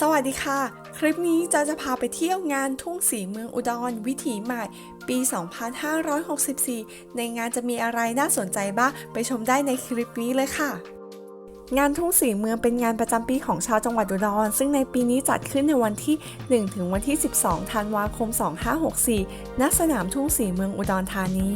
สวัสดีค่ะ คลิปนี้จะจะพาไปเที่ยวงานทุ่งสีเมืองอุดร วิถีใหม่ปี 2564 ในงานจะมีอะไรน่าสนใจบ้างไปชมได้ในคลิปนี้เลยค่ะงานทุ่งสีเมืองเป็นงานประจำปีของชาวจังหวัดอุดร ซึ่งในปีนี้จัดขึ้นในวันที่ 1 ถึงวันที่ 12 ธันวาคม 2564 ณ สนามทุ่งสีเมืองอุดรธานี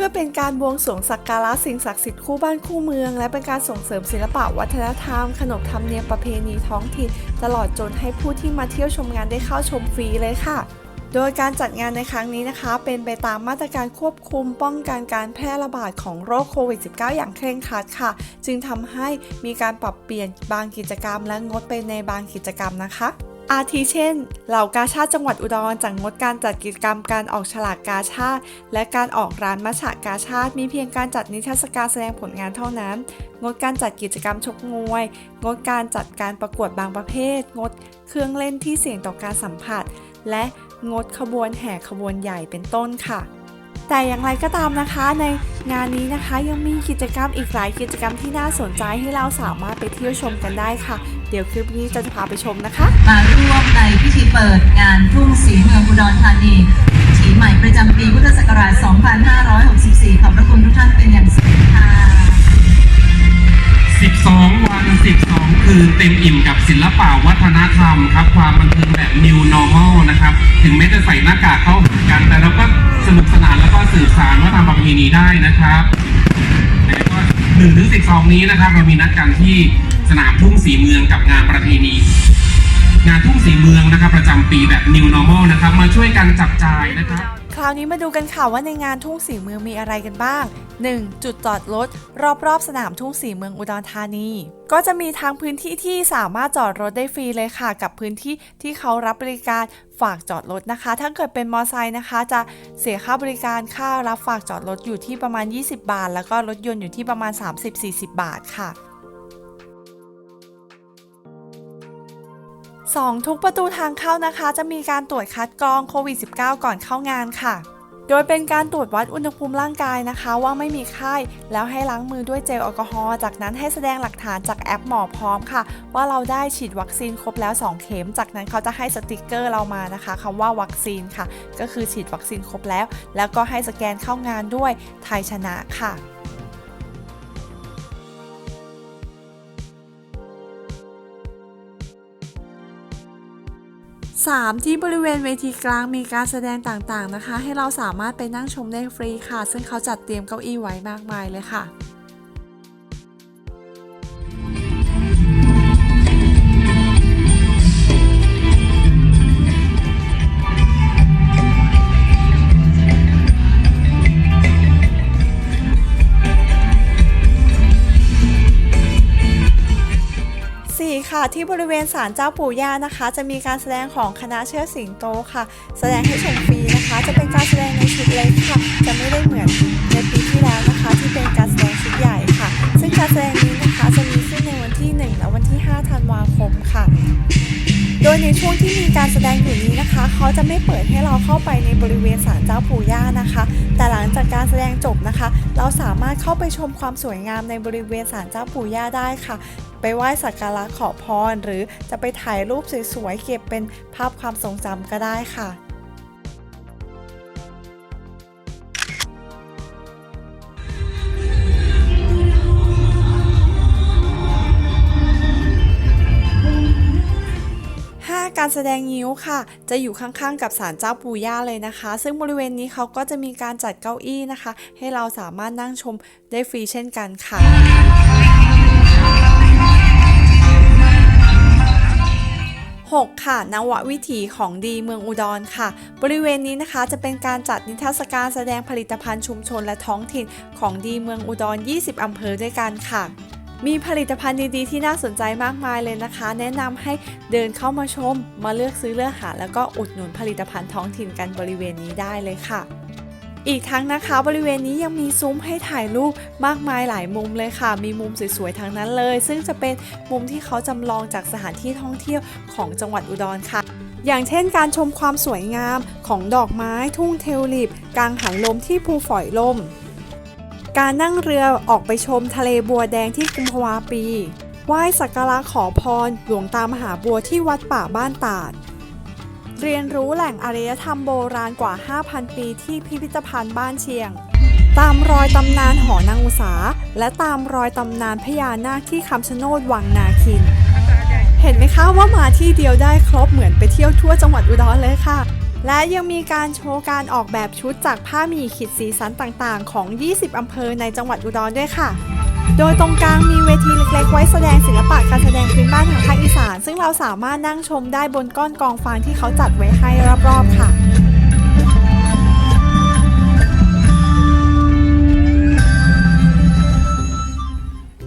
พื่อเป็นการบวงสรวงสักการะสิ่งศักดิ์สิทธิ์คู่บ้านคู่เมือง และเป็นการส่งเสริมศิลปะวัฒนธรรม ขนบธรรมเนียมประเพณีท้องถิ่นตลอดจนให้ผู้ที่มาเที่ยวชมงานได้เข้าชมฟรีเลยค่ะโดยการจัดงานในครั้งนี้นะคะ เป็นไปตามมาตรการควบคุมป้องกันการแพร่ระบาดของโรคโควิด -19 อย่างเคร่งครัดค่ะ จึงทำให้มีการปรับเปลี่ยนบางกิจกรรมและงดไปในบางกิจกรรมนะคะ อาทิเช่น เหล่ากาชาติจังหวัดอุดรจะงดการจัดกิจกรรมการออกฉลากกาชาติ และการออกร้านมัชฉะกาชาติ มีเพียงการจัดนิทรรศการแสดงผลงานเท่านั้น งดการจัดกิจกรรมชกมวย งดการจัดการประกวดบางประเภท งดเครื่องเล่นที่เสี่ยงต่อการสัมผัส และงดขบวนแห่ขบวนใหญ่เป็นต้นค่ะแต่อย่างไรก็ตามนะคะในงานนี้นะคะยังมีกิจกรรมอีกหลายกิจกรรมที่น่าสนใจให้เราสามารถไปเที่ยวชมกันได้ค่ะ เดี๋ยวคลิปนี้จะพาไปชมนะคะ มาร่วมในพิธีเปิดงานทุ่งสีเมืองอุดรธานีสีใหม่ประจำปีพุทธศักราช 2564 ขอบพระคุณทุกท่านเป็นอย่างสูงค่ะ 12 วัน 12 คืนเต็มอิ่มกับศิลปะวัฒนธรรมครับ ความบันเทิงแบบ new normal นะครับ ถึงแม้จะใส่หน้ากากเข้าหากัน แต่เราก็สนุกสนานแล้วก็สื่อสารวัฒนธรรมประเพณีได้นะครับแล้วก็1ถึง12 นี้นะครับ เรามีนัดกันที่ สนามทุ่งสีเมืองกับงานประเพณีงานทุ่งสีเมืองนะครับ ประจำปีแบบ new normal นะครับ มาช่วยกันจับจ่ายนะครับ คราวนี้มาดูกันค่ะว่าในงานทุ่งสีเมืองมีอะไรกันบ้าง 1. จุดจอดรถรอบๆ สนามทุ่งสีเมืองอุดรธานี ก็จะมีทางพื้นที่ที่สามารถจอดรถได้ฟรีเลยค่ะ กับพื้นที่ที่เขารับบริการฝากจอดรถนะคะ ถ้าเกิดเป็นมอไซค์นะคะ จะเสียค่าบริการค่ารับฝากจอดรถอยู่ที่ประมาณ 20 บาท แล้วก็รถยนต์อยู่ที่ประมาณ 30-40 บาทค่ะ 2. ทุกประตูทางเข้านะคะ จะมีการตรวจคัดกรองโควิด -19 ก่อนเข้างานค่ะ โดยเป็นการตรวจวัดอุณหภูมิร่างกายนะคะ ว่าไม่มีไข้ แล้วให้ล้างมือด้วยเจลแอลกอฮอล์ จากนั้นให้แสดงหลักฐานจากแอปหมอพร้อมค่ะ ว่าเราได้ฉีดวัคซีนครบแล้ว 2 เข็ม จากนั้นเขาจะให้สติกเกอร์เรามานะคะคำว่าวัคซีนค่ะ ก็คือฉีดวัคซีนครบแล้ว แล้วก็ให้สแกนเข้างานด้วยไทยชนะค่ะ 3. ที่บริเวณเวทีกลางมีการแสดงต่างๆนะคะ ให้เราสามารถไปนั่งชมได้ฟรีค่ะ ซึ่งเขาจัดเตรียมเก้าอี้ไว้มากมายเลยค่ะ ค่ะ ที่บริเวณศาลเจ้าปู่ย่านะคะ จะมีการแสดงของคณะเชิดสิงโตค่ะ แสดงให้ชมฟรีนะคะ จะเป็นการแสดงในชุดเล็กค่ะ จะไม่ได้เหมือนในปีที่แล้วนะคะ ที่เป็นการแสดงชุดใหญ่ค่ะ ซึ่งการแสดงนี้นะคะจะมีขึ้นในวันที่ 1 และวันที่ 5 ธันวาคมค่ะโดยในช่วงที่มีการแสดงอยู่นี้นะคะ เขาจะไม่เปิดให้เราเข้าไปในบริเวณศาลเจ้าปู่ย่านะคะ แต่หลังจากการแสดงจบนะคะ เราสามารถเข้าไปชมความสวยงามในบริเวณศาลเจ้าปู่ย่าได้ค่ะ ไปไหว้สักการะขอพร หรือจะไปถ่ายรูปสวยๆเก็บเป็นภาพความทรงจำก็ได้ค่ะ 5. การแสดงงิ้วค่ะ จะอยู่ข้างๆ กับศาลเจ้าปู่ย่าเลยนะคะ ซึ่งบริเวณนี้เขาก็จะมีการจัดเก้าอี้นะคะ ให้เราสามารถนั่งชมได้ฟรีเช่นกันค่ะ 6. ค่ะ นววิถีของดีเมืองอุดรค่ะ บริเวณนี้นะคะจะเป็นการจัดนิทรรศการแสดงผลิตภัณฑ์ชุมชนและท้องถิ่นของดีเมืองอุดร 20 อำเภอด้วยกันค่ะ มีผลิตภัณฑ์ดีๆ ที่น่าสนใจมากมายเลยนะคะ แนะนำให้เดินเข้ามาชม มาเลือกซื้อเลือกหา แล้วก็อุดหนุนผลิตภัณฑ์ท้องถิ่นกันบริเวณนี้ได้เลยค่ะ อีกทั้งนะคะบริเวณนี้ยังมีซุ้มให้ถ่ายรูปมากมายหลายมุมเลยค่ะ มีมุมสวยๆทั้งนั้นเลย ซึ่งจะเป็นมุมที่เขาจำลองจากสถานที่ท่องเที่ยวของจังหวัดอุดรค่ะอย่างเช่นการชมความสวยงามของดอกไม้ทุ่งเทวลิปกลางหันลมที่ภูฝอยลม การนั่งเรือออกไปชมทะเลบัวแดงที่กุมภาวาปี ไหว้สักการะขอพรหลวงตามหาบัวที่วัดป่าบ้านตาด เรียนรู้แหล่งอารยธรรมโบราณกว่า 5,000 ปีที่พิพิธภัณฑ์บ้านเชียง ตามรอยตำนานหอนางอุสาและตามรอยตำนานพญานาคที่คำชะโนดวังนาคิน เห็นไหมคะว่ามาที่เดียวได้ครบเหมือนไปเที่ยวทั่วจังหวัดอุดรเลยค่ะ และยังมีการโชว์การออกแบบชุดจากผ้าหมีขีดสีสันต่างๆ ของ 20 อำเภอในจังหวัดอุดรด้วยค่ะ โดยตรงกลางมีเวทีเล็กๆ ไว้แสดงศิลปะการแสดงพื้นบ้านทางภาคอีสาน ซึ่งเราสามารถนั่งชมได้บนก้อนกองฟางที่เขาจัดไว้ให้รอบๆค่ะ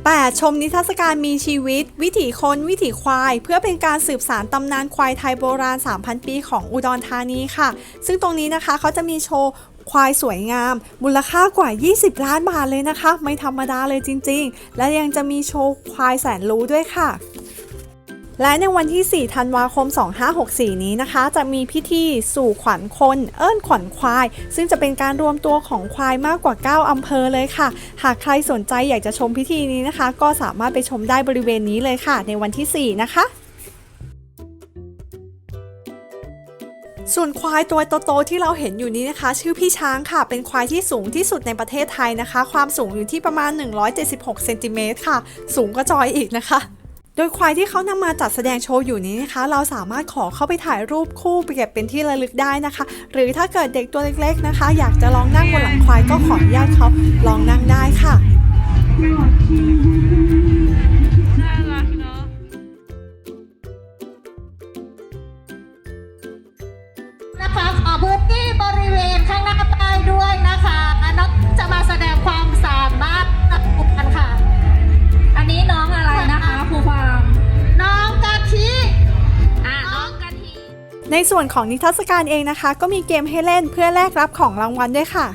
8. ชมนิทรรศการมีชีวิต วิถีคนวิถีควาย เพื่อเป็นการสืบสารตำนานควายไทยโบราณ 3,000 ปีของอุดรธานีค่ะ ซึ่งตรงนี้นะคะเขาจะมีโชว์ ควายสวยงาม มูลค่ากว่า 20 ล้านบาทเลยนะคะ ไม่ธรรมดาเลยจริง ๆ และยังจะมีโชว์ควายแสนรู้ด้วยค่ะและในวันที่ 4 ธันวาคม 2564 นี้นะคะ จะมีพิธีสู่ขวัญคน เอิ้นขวัญควาย ซึ่งจะเป็นการรวมตัวของควายมากกว่า 9 อำเภอเลยค่ะ หากใครสนใจอยากจะชมพิธีนี้นะคะ ก็สามารถไปชมได้บริเวณนี้เลยค่ะ ในวันที่ 4 นะคะ ส่วนควายตัวโตๆที่เราเห็นอยู่นี้นะคะ ชื่อพี่ช้างค่ะ เป็นควายที่สูงที่สุดในประเทศไทยนะคะ ความสูงอยู่ที่ประมาณ 176เซนติเมตรค่ะ สูงก็จอยอีกนะคะโดยควายที่เขานำมาจัดแสดงโชว์อยู่นี้นะคะ เราสามารถขอเข้าไปถ่ายรูปคู่ไปเก็บเป็นที่ระลึกได้นะคะ หรือถ้าเกิดเด็กตัวเล็กๆนะคะ อยากจะลองนั่งบนหลังควายก็ขออนุญาตเขาลองนั่งได้ค่ะ ในส่วนของนิทรรศการเองนะคะ ก็มีเกมให้เล่นเพื่อแลกรับของรางวัลด้วยค่ะ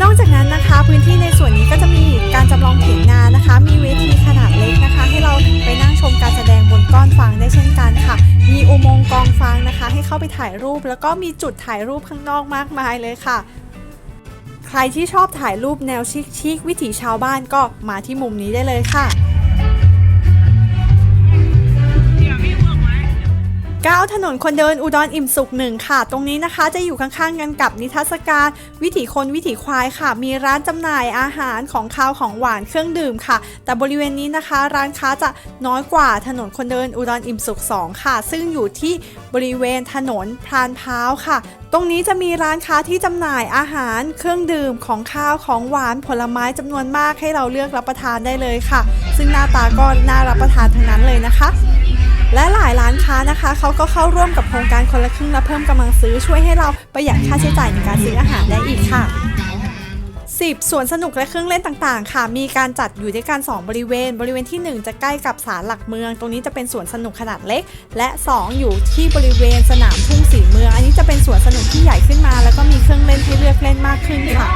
นอกจากนั้นนะคะพื้นที่ในส่วนนี้ก็จะมีการจำลองเถียงนานะคะ มีเวทีขนาดเล็กนะคะ ให้เราไปนั่งชมการแสดงบนก้อนฟางได้เช่นกันค่ะ มีอุโมงค์กองฟางนะคะ ให้เข้าไปถ่ายรูป แล้วก็มีจุดถ่ายรูปข้างนอกมากมายเลยค่ะ ใครที่ชอบถ่ายรูปแนวชิคๆวิถีชาวบ้านก็มาที่มุมนี้ได้เลยค่ะ 9 ถนนคนเดินอุดรอิ่มสุขหนึ่งค่ะ ตรงนี้นะคะจะอยู่ข้างๆกันกับนิทรรศการ วิถีคนวิถีควายค่ะ มีร้านจำหน่ายอาหารของคาวของหวานเครื่องดื่มค่ะ แต่บริเวณนี้นะคะ ร้านค้าจะน้อยกว่าถนนคนเดินอุดรอิ่มสุข 2 ค่ะ ซึ่งอยู่ที่บริเวณถนนพรานพร้าวค่ะ ตรงนี้จะมีร้านค้าที่จำหน่ายอาหารเครื่องดื่มของข้าวของหวานผลไม้จำนวนมากให้เราเลือกรับประทานได้เลยค่ะ ซึ่งหน้าตาก็น่ารับประทานทั้งนั้นเลยนะคะ และหลายร้านค้านะคะเขาก็เข้าร่วมกับโครงการคนละครึ่งและเพิ่มกำลังซื้อช่วยให้เราประหยัดค่าใช้จ่ายในการซื้ออาหารได้อีกค่ะ 10สวนสนุกและเครื่องเล่นต่างๆ ค่ะ มีการจัดอยู่ด้วยกัน 2 บริเวณ บริเวณที่ 1 จะใกล้กับศาลหลักเมือง ตรงนี้จะเป็นสวนสนุกขนาดเล็ก และ 2 อยู่ที่บริเวณสนามทุ่งสีเมือง อันนี้จะเป็นสวนสนุกที่ใหญ่ขึ้นมา แล้วก็มีเครื่องเล่นให้เลือกเล่นมากขึ้นค่ะ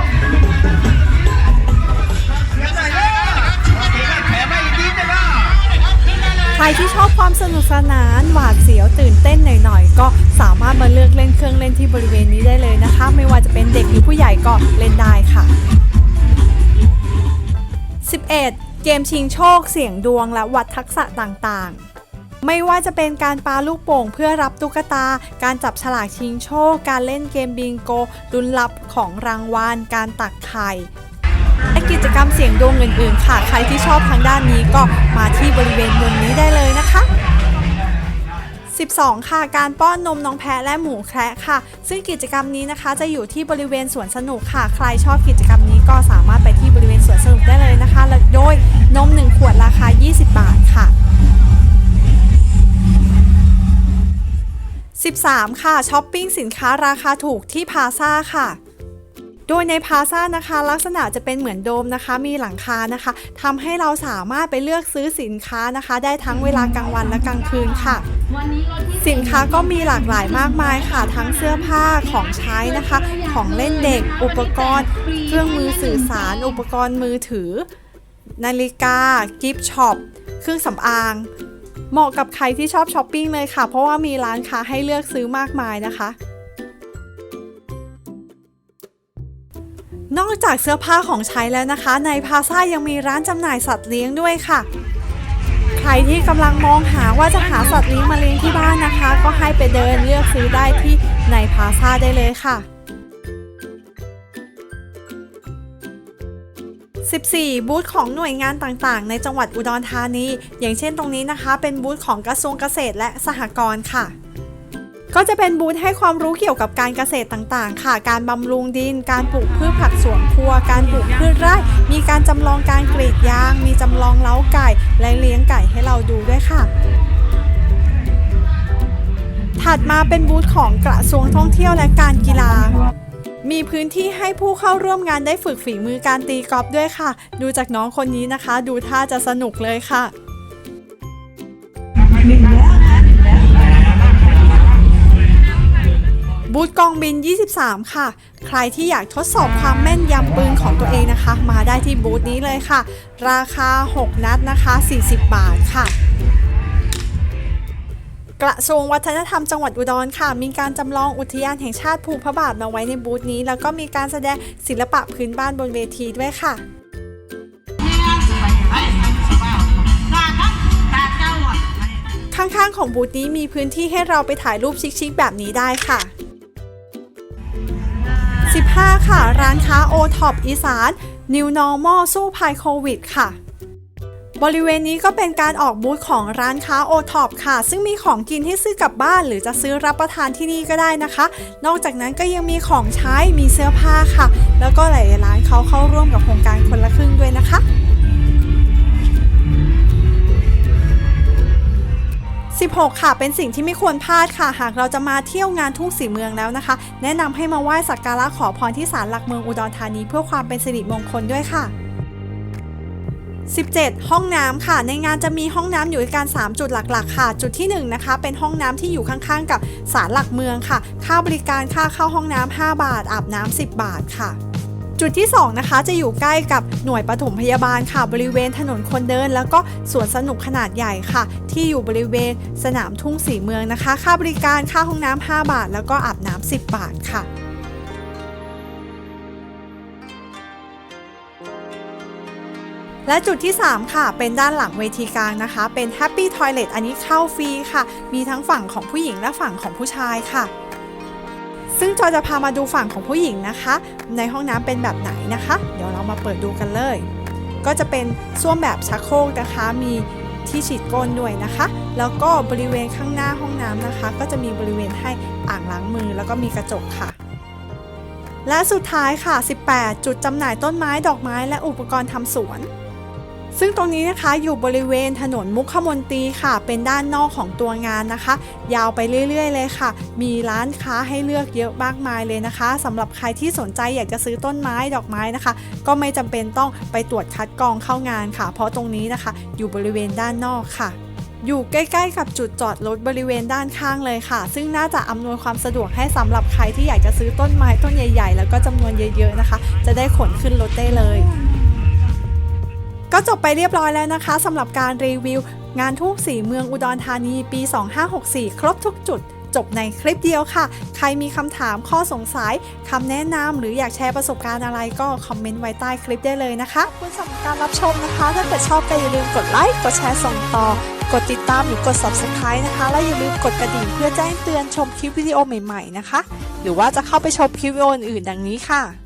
ใครที่ชอบความสนุกสนานหวาดเสียวตื่นเต้นหน่อยๆ ก็สามารถมาเลือกเล่นเครื่องเล่นที่บริเวณนี้ได้เลยนะคะ ไม่ว่าจะเป็นเด็กหรือผู้ใหญ่ก็เล่นได้ค่ะ 11. เกมชิงโชคเสี่ยงดวงและวัดทักษะต่างๆไม่ว่าจะเป็นการปาลูกโป่งเพื่อรับตุ๊กตา การจับฉลากชิงโชค การเล่นเกมบิงโกลุ้นรับของรางวัล การตักไข่ และกิจกรรมเสี่ยงดวงอื่นๆ ค่ะ ใครที่ชอบทางด้านนี้ก็มาที่บริเวณมุมนี้ได้เลยนะคะ 12 ค่ะ การป้อนนมน้องแพะและหมูแคระค่ะ ซึ่งกิจกรรมนี้นะคะจะอยู่ที่บริเวณสวนสนุกค่ะ ใครชอบกิจกรรมนี้ก็สามารถไปที่บริเวณสวนสนุกได้เลยนะคะและโดยนม 1 ขวดราคา 20 บาทค่ะ13 ค่ะช้อปปิ้งสินค้าราคาถูกที่พาซ่าค่ะ โดยในพาซ่านะคะ ลักษณะจะเป็นเหมือนโดมนะคะ มีหลังคานะคะทำให้เราสามารถไปเลือกซื้อสินค้านะคะ ได้ทั้งเวลากลางวันและกลางคืนค่ะนนสินค้าก็มีหลากหลายมากมายค่ะ ทั้งเสื้อผ้าของใช้นะคะ ของเล่นเด็ก อุปกรณ์ เครื่องมือสื่อสาร อุปกรณ์มือถือ นาฬิกา กิฟช็อปเครื่องสำอางเหมาะกับใครที่ชอบช้อปปิ้งเลยค่ะ เพราะว่ามีร้านค้าให้เลือกซื้อมากมายนะคะ นอกจากเสื้อผ้าของใช้แล้วนะคะ ในพาซ่ายังมีร้านจำหน่ายสัตว์เลี้ยงด้วยค่ะ ใครที่กำลังมองหาว่าจะหาสัตว์เลี้ยงมาเลี้ยงที่บ้านนะคะ ก็ให้ไปเดินเลือกซื้อได้ที่ในพาซาได้เลยค่ะ 14 บูธของหน่วยงานต่างๆ ในจังหวัดอุดรธานี อย่างเช่นตรงนี้นะคะ เป็นบูธของกระทรวงเกษตรและสหกรณ์ค่ะ ก็จะเป็นบูธให้ความรู้เกี่ยวกับการเกษตรต่างๆ ค่ะ การบำรุงดิน การปลูกพืชผักสวนครัว การปลูกพืชไร่ มีการจำลองการกรีดยาง มีจำลองเล้าไก่ และเลี้ยงไก่ให้เราดูด้วยค่ะถัดมาเป็นบูธของกระทรวงท่องเที่ยวและการกีฬา มีพื้นที่ให้ผู้เข้าร่วมงานได้ฝึกฝีมือการตีกอล์ฟด้วยค่ะ ดูจากน้องคนนี้นะคะ ดูท่าจะสนุกเลยค่ะ บูธกองบิน 23 ค่ะ ใครที่อยากทดสอบความแม่นยำปืนของตัวเองนะคะ มาได้ที่บูธนี้เลยค่ะ ราคา 6 นัดนะคะ 40 บาทค่ะกระทรวงวัฒนธรรมจังหวัดอุดรค่ะ มีการจำลองอุทยานแห่งชาติภูพระบาทมาไว้ในบูธนี้ แล้วก็มีการแสดงศิลปะพื้นบ้านบนเวทีด้วยค่ะข้างๆของบูธนี้มีพื้นที่ให้เราไปถ่ายรูปชิคๆแบบนี้ได้ค่ะ 5 ค่ะ ร้านค้าโอท็อปอีสาน New Normal สู้ภัยโควิดค่ะ บริเวณนี้ก็เป็นการออกบูธของร้านค้าโอท็อปค่ะ ซึ่งมีของกินให้ซื้อกลับบ้าน หรือจะซื้อรับประทานที่นี่ก็ได้นะคะ นอกจากนั้นก็ยังมีของใช้มีเสื้อผ้าค่ะ แล้วก็หลายร้านเขาเข้าร่วมกับโครงการคนละครึ่งด้วยนะคะ 16 ค่ะ เป็นสิ่งที่ไม่ควรพลาดค่ะ หากเราจะมาเที่ยวงานทุ่งสีเมืองแล้วนะคะ แนะนำให้มาไหว้สักการะขอพรที่ศาลหลักเมืองอุดรธานี เพื่อความเป็นสิริมงคลด้วยค่ะ 17 ห้องน้ำค่ะ ในงานจะมีห้องน้ำอยู่ด้วยกัน3จุดหลัก ๆ ค่ะ จุดที่ 1 นะคะ เป็นห้องน้ำที่อยู่ข้างๆ กับศาลหลักเมืองค่ะ ค่าบริการค่าเข้าห้องน้ำ5บาท อาบน้ำ10 บาทค่ะ จุดที่ 2 นะคะ จะอยู่ใกล้กับหน่วยปฐมพยาบาลค่ะ บริเวณถนนคนเดิน แล้วก็สวนสนุกขนาดใหญ่ค่ะ ที่อยู่บริเวณสนามทุ่งสีเมืองนะคะ ค่าบริการค่าห้องน้ำ5บาท แล้วก็อาบน้ำ10 บาทค่ะและจุดที่ 3 ค่ะ เป็นด้านหลังเวทีกลางนะคะ เป็น Happy Toilet อันนี้เข้าฟรีค่ะ มีทั้งฝั่งของผู้หญิงและฝั่งของผู้ชายค่ะ ซึ่งจอจะพามาดูฝั่งของผู้หญิงนะคะ ในห้องน้ำเป็นแบบไหนนะคะ เดี๋ยวเรามาเปิดดูกันเลย ก็จะเป็นส้วมแบบชักโครกนะคะ มีที่ฉีดก้นด้วยนะคะ แล้วก็บริเวณข้างหน้าห้องน้ำนะคะ ก็จะมีบริเวณให้อ่างล้างมือแล้วก็มีกระจกค่ะ และสุดท้ายค่ะ 18 จุดจำหน่ายต้นไม้ดอกไม้และอุปกรณ์ทำสวน ซึ่งตรงนี้นะคะอยู่บริเวณถนนมุขมนตรีค่ะ เป็นด้านนอกของตัวงานนะคะ ยาวไปเรื่อย ๆ เลยค่ะ มีร้านค้าให้เลือกเยอะมากมายเลยนะคะสำหรับใครที่สนใจอยากจะซื้อต้นไม้ดอกไม้นะคะ ก็ไม่จำเป็นต้องไปตรวจคัดกรองเข้างานค่ะ เพราะตรงนี้นะคะ อยู่บริเวณด้านนอกค่ะอยู่ใกล้ๆกับจุดจอดรถบริเวณด้านข้างเลยค่ะ ซึ่งน่าจะอำนวยความสะดวกให้สำหรับใครที่อยากจะซื้อต้นไม้ต้นใหญ่ ๆ แล้วก็จำนวนเยอะๆนะคะ จะได้ขนขึ้นรถได้เลย ก็จบไปเรียบร้อยแล้วนะคะสำหรับการรีวิว งานทุ่งสีเมืองอุดรธานีปี 2564 ครบทุกจุดจบในคลิปเดียวค่ะ ใครมีคำถามข้อสงสัยคำแนะนำหรืออยากแชร์ประสบการณ์อะไรก็คอมเมนต์ไว้ใต้คลิปได้เลยนะคะ คุณสำหรับการรับชมนะคะ ถ้าเกิดชอบก็อย่าลืมกดไลค์กดแชร์ส่งต่อ กดติดตามหรือกด subscribe นะคะ และอย่าลืมกดกระดิ่งเพื่อแจ้งเตือนชมคลิปวิดีโอใหม่ ๆ นะคะ หรือว่าจะเข้าไปชมคลิปวิดีโออื่นๆดังนี้ค่ะ